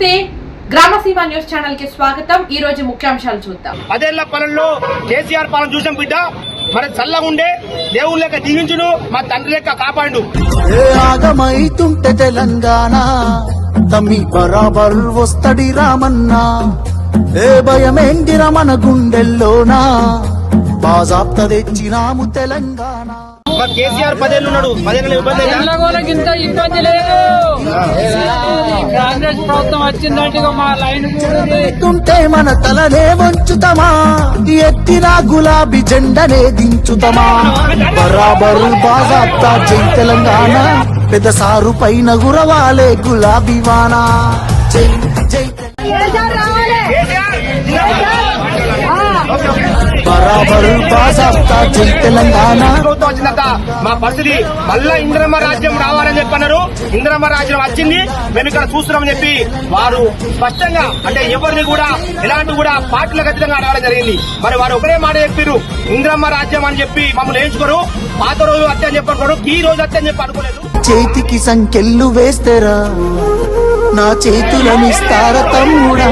నమస్తే. గ్రామసీమ న్యూస్ ఛానల్కి స్వాగతం. ఈ రోజు ముఖ్యాంశాలు చూద్దాం. పదేళ్ళ పాలనలో కేసీఆర్ పాలన చూసాం బిడ్డ. మరి చల్లగా ఉండే దేవుని లెక్క దీవించును మా తండ్రి లెక్క కాపాడు ఏ ఆగమైతుంటే తెలంగాణ తమ్మి బరాబర్ వస్తడి రామన్నా. ఏ భయమేంటిర మన గుండెల్లోనా బాజాప్త తెచ్చినాము తెలంగాణ. మరి కేసీఆర్ పదేళ్ళు ఉన్నాడు పదేళ్ళ ఇబ్బంది ఇంత ఇబ్బంది లేదు. కాంగ్రెస్ ప్రభుత్వం వచ్చిందంటే మా లైన్ ఎత్తుంటే మన తలనే వంచుతమా? ఎత్తిన గులాబీ జెండనే దించుతమా? బరాబరు బాజాప్త జై తెలంగాణ పెద్ద సారు పైన గురవాలే గులాబీ వానా. జై జై బరాబరు బాజాప్త జై తెలంగాణ. ప్రభుత్వం వచ్చిందట మా పరిస్థితి మళ్ళా ఇంద్రమ్మ రాజ్యం రావాలని చెప్పన్నారు. ఇంద్రమ్మ రాజ్యం వచ్చింది మేము ఇక్కడ చూస్తున్నామని చెప్పి వారు స్పష్టంగా అంటే ఎవరిని కూడా ఎలాంటి కూడా పార్టీలకు ఖచ్చితంగా అడగడం జరిగింది. మరి వారు ఒకటే మాట చెప్పారు ఇంద్రమ్మ రాజ్యం అని చెప్పి మమ్మల్ని వేయించుకోరు. పాత రోజు అత్తే అని చెప్పనుకోరు ఈ రోజు అత్తే అని చెప్పి అనుకోలేదు. చేతికి సంకెళ్ళు వేస్తేరా? నా చేతులనిస్తారా తమ్ముడా?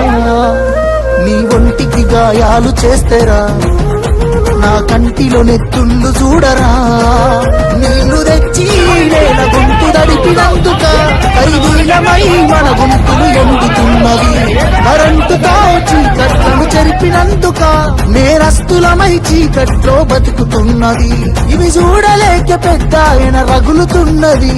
నీ ఒంటికి గాయాలు చేస్తేరా. నా కంటిలో నెత్తుళ్ళు చూడరా. నీళ్ళు తెచ్చి నేల గుంపు దడిపినందుక కైవీలమై మన గుంపులు ఎండుతున్నవి కరెంటుతో చీకట్లను చెరిపినందుక. నేరస్తులమై చీకట్లో బతుకుతున్నది. ఇవి చూడలేక పెద్ద ఆయన రగులుతున్నది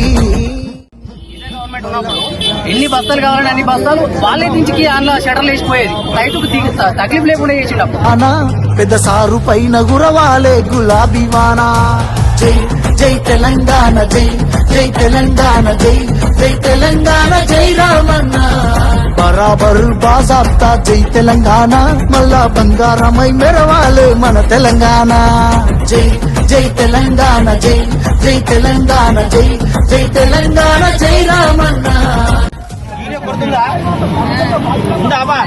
ఎన్ని బస్తాలు కావాలని అన్ని బస్తాలు వాళ్ళే నుంచి అందులో షటర్లు వేసిపోయేది. రైతుకు దిగి లేకుండా చేసిండు పెద్ద సారు పైన గురవాలే గులాబీ వానా. జై జై తెలంగాణ జై జై తెలంగాణ జై జై తెలంగాణ జై రామన్న. బరాబరు బాజాబ్తా జై తెలంగాణ మళ్ళా బంగారమై మెరవాలే మన తెలంగాణ. జై జై తెలంగాణ జై జై తెలంగాణ జై జై తెలంగాణ జై రామన్న.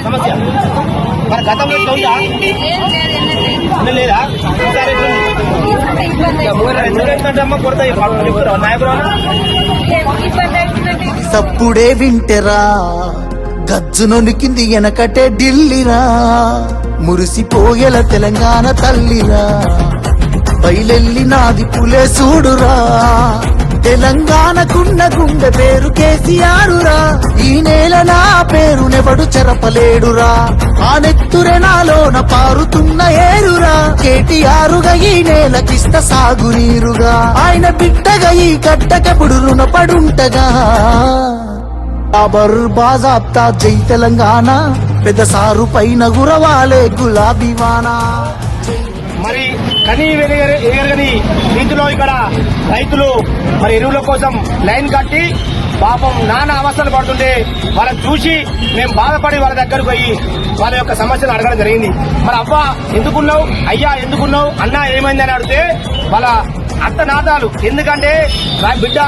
సమస్య? గతంలో లేదా? సప్పుడే వింటెరా గజ్జునొనికింది వెనకటే ఢిల్లీరా మురిసిపోయేల తెలంగాణ తల్లిరా. బయలెల్లి నాది పులే చూడురా తెలంగాణకున్న గుండె పేరు కేసీఆరురా. ఈ నేల నా పేరునెవడు చెరపలేడురా. ఆ నెత్తురె నాలోన పారుతున్న ఏరురా. కేటీఆరుగా ఈ నేలకిస్త సాగునీరుగా. ఆయన బిడ్డగా ఈ గడ్డకెప్పుడు రుణపడుంటగా. బాబర్ బాజాప్తా జై తెలంగాణ. పెద్ద సారు పైన గురవాలే గులాబీ వానా. మరి కని ఎగరగని రీతిలో ఇక్కడ రైతులు మరి ఎరువుల కోసం లైన్ కట్టి పాపం నానా అవస్థలు పడుతుంటే వాళ్ళని చూసి మేము బాధపడి వాళ్ళ దగ్గరకు పోయి వాళ్ళ యొక్క సమస్యలు అడగడం జరిగింది. మరి అవ్వ ఎందుకున్నావు? అయ్యా ఎందుకున్నావు? అన్నా ఏమైందని అడిగితే వాళ్ళ అత్తనాదాలు ఎందుకంటే నా బిడ్డ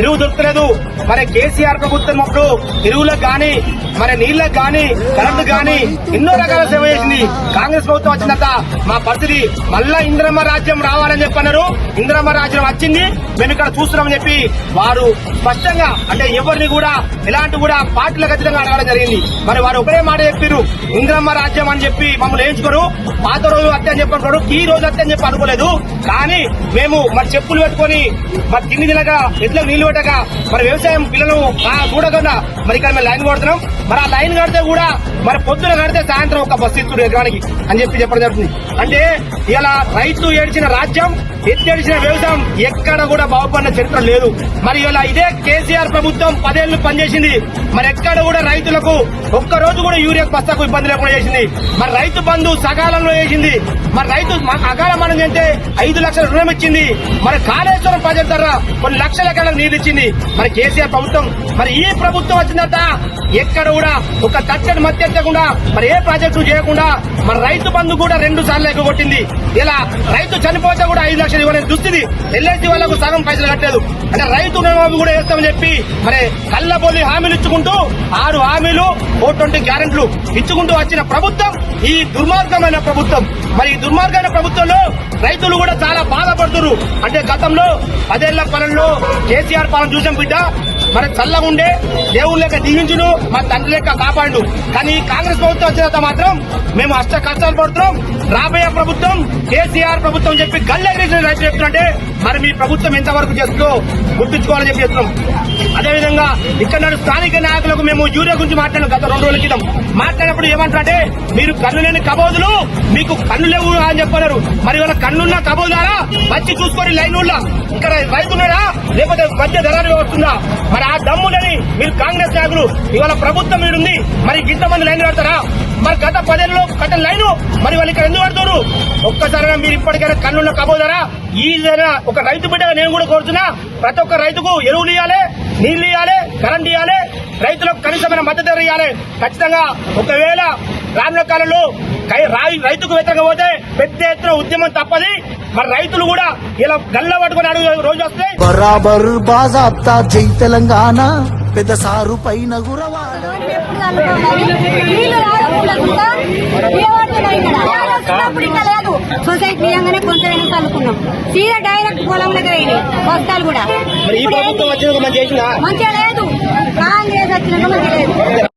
ఎరువు దొరకలేదు మరి కేసీఆర్ ప్రభుత్వం అప్పుడు ఎరువులకు గాని మరి నీళ్ళకు గాని కరెంటు గాని ఎన్నో రకాల సేవ చేసింది. కాంగ్రెస్ ప్రభుత్వం వచ్చిందట మా పరిస్థితి మళ్ళా ఇంద్రమ్మ రాజ్యం రావాలని చెప్పన్నారు ఇంద్రమ్మ రాజ్యం వచ్చింది. మేము ఇక్కడ చూస్తున్నామని చెప్పి వారు స్పష్టంగా అంటే ఎవరిని కూడా ఎలాంటి కూడా పార్టీల ఖచ్చితంగా అడగడం జరిగింది. మరి వారు ఒకటే మాట చెప్పారు ఇంద్రమ్మ రాజ్యం అని చెప్పి మమ్మల్ని వేయించుకోరు పాత రోజు అత్తే అని చెప్పనుకోరు ఈ రోజు అత్తే అని చెప్పి అనుకోలేదు. కానీ మేము మరి చెప్పులు పెట్టుకొని మరి తిండి తినక ఎట్లా నీళ్ళు పెట్టక మరి వ్యవసాయం పిల్లలు ఆ చూడకుండా మరి ఇక్కడ మేము లైన్ కొడుతున్నాం. మరి ఆ లైన్ కడితే కూడా మరి పొద్దున కడితే సాయంత్రం ఒక బస్సు ఇస్తుడు ఎకరానికి అని చెప్పి చెప్పడం జరుగుతుంది. అంటే ఇలా రైతు ఏడిచిన రాజ్యం ఎత్తేడిచిన వ్యవసాయం ఎక్కడ కూడా బాగుపడిన చరిత్ర లేదు. మరి ఇలా ఇదే కేసీఆర్ ప్రభుత్వం పదేళ్ళు పనిచేసింది. మరి ఎక్కడ కూడా రైతులకు ఒక్క రోజు కూడా యూరియా బస్తాకు ఇబ్బంది లేకుండా చేసింది. మరి రైతు బంధు సకాలంలో వేసింది మరి రైతు మ- అకాల మనం అంటే ఐదు లక్షల రుణం ఇచ్చింది. మరి కాళేశ్వరం ప్రజల ద్వారా కొన్ని లక్షల ఎకరాలకు నీరు ఇచ్చింది. మరి కేసీఆర్ ప్రభుత్వం మరి ఈ ప్రభుత్వం వచ్చిందట ఎక్కడ కూడా ఒక తట్టడి మత్తెత్తకుండా మరి ఏ ప్రాజెక్టు చేయకుండా మరి రైతు బంధు కూడా రెండు సార్లు ఎగ్గొట్టింది. ఇలా రైతు చనిపోతే కూడా ఐదు లక్షలు ఇవ్వలేదు దుస్థితి. ఎల్ఐసి వాళ్ళకు సగం పైసలు కట్టలేదు. అంటే రైతు రుణమాఫీ కూడా వేస్తామని చెప్పి మరి కళ్ళబోలి హామీలు ఇచ్చుకుంటూ ఆరు హామీలు ఫోర్ ట్వంటీ గ్యారెంట్లు ఇచ్చుకుంటూ వచ్చిన ప్రభుత్వం ఈ దుర్మార్గమైన ప్రభుత్వం. మరి ఈ దుర్మార్గమైన ప్రభుత్వంలో రైతులు కూడా చాలా బాధపడుతున్నారు. అంటే గతంలో పదేళ్ళ పాలనలో కేసీఆర్ పాలన చూసాం బిడ్డ. మన చల్లగా ఉండే దేవుని లెక్క దీవించును మా తండ్రి లెక్క కాపాడు కానీ ఈ కాంగ్రెస్ ప్రభుత్వం వచ్చిన తర్వాత మాత్రం మేము అష్ట కష్టాలు పడుతున్నాం. రాబోయే ప్రభుత్వం కేసీఆర్ ప్రభుత్వం చెప్పి గల్లెగిరి రైతు చెప్తుంటే మరి మీ ప్రభుత్వం ఎంతవరకు చేస్తుందో గుర్తుంచుకోవాలని చెప్పి చెప్తున్నాం. అదేవిధంగా ఇక్కడ స్థానిక నాయకులకు మేము యూరియా గురించి మాట్లాడిన గత రెండు రోజుల క్రితం. మాట్లాడినప్పుడు ఏమంటారంటే మీరు కన్ను లేని కబోదులు మీకు కన్ను లేవు అని చెప్పారు మరి వాళ్ళ కన్నున్న కబోదారా? వచ్చి చూసుకొని లైన్ ఉన్నా ఇక్కడ రైతున్నాడా లేకపోతే మధ్య ధరలు వస్తుందా మరి ఆ దమ్ములని మీరు కాంగ్రెస్ నాయకులు ఇవాళ ప్రభుత్వం మీరుంది మరి ఇంతమంది లైన్ పెడతారా మరి గత పదేళ్ళలో కట్టిన లైను మరి వాళ్ళు ఇక్కడ ఎందుకు పడతారు ఒక్కసారిగా మీరు ఇప్పటికైనా కన్నున్న కబోదారా? ఈజైనా ఒక రైతు బిడ్డగా నేను కూడా కోరుతున్నా ప్రతి ఒక్క రైతుకు ఎరువులు ఇవ్వాలి నీళ్ళు ఇవ్వాలి కరెంట్ ఇవ్వాలి రైతులకు కనీసమైన మద్దతు ధర ఇవ్వాలి ఖచ్చితంగా ఒకవేళ రానున్న కాలంలో రైతుకు వ్యతిరేకంగా పోతే పెద్ద ఎత్తున ఉద్యమం తప్పది. మరి రైతులు కూడా ఇలా గల్ల పట్టుకుని అడుగు రోజు వస్తే బరాబర్ బాజాబ్తా జై తెలంగాణ పెద్ద సారు పైన సొసైటీ నిజంగానే కొంచెం కలుపుకున్నాం సీదా డైరెక్ట్ పొలంలోకి పోయినాయి బస్తాలు కూడా. మరి ఈ ప్రభుత్వం వచ్చినాక మనం చేసినా మంచిగా లేదు. కాంగ్రెస్ వచ్చినాక మంచిగా లేదు.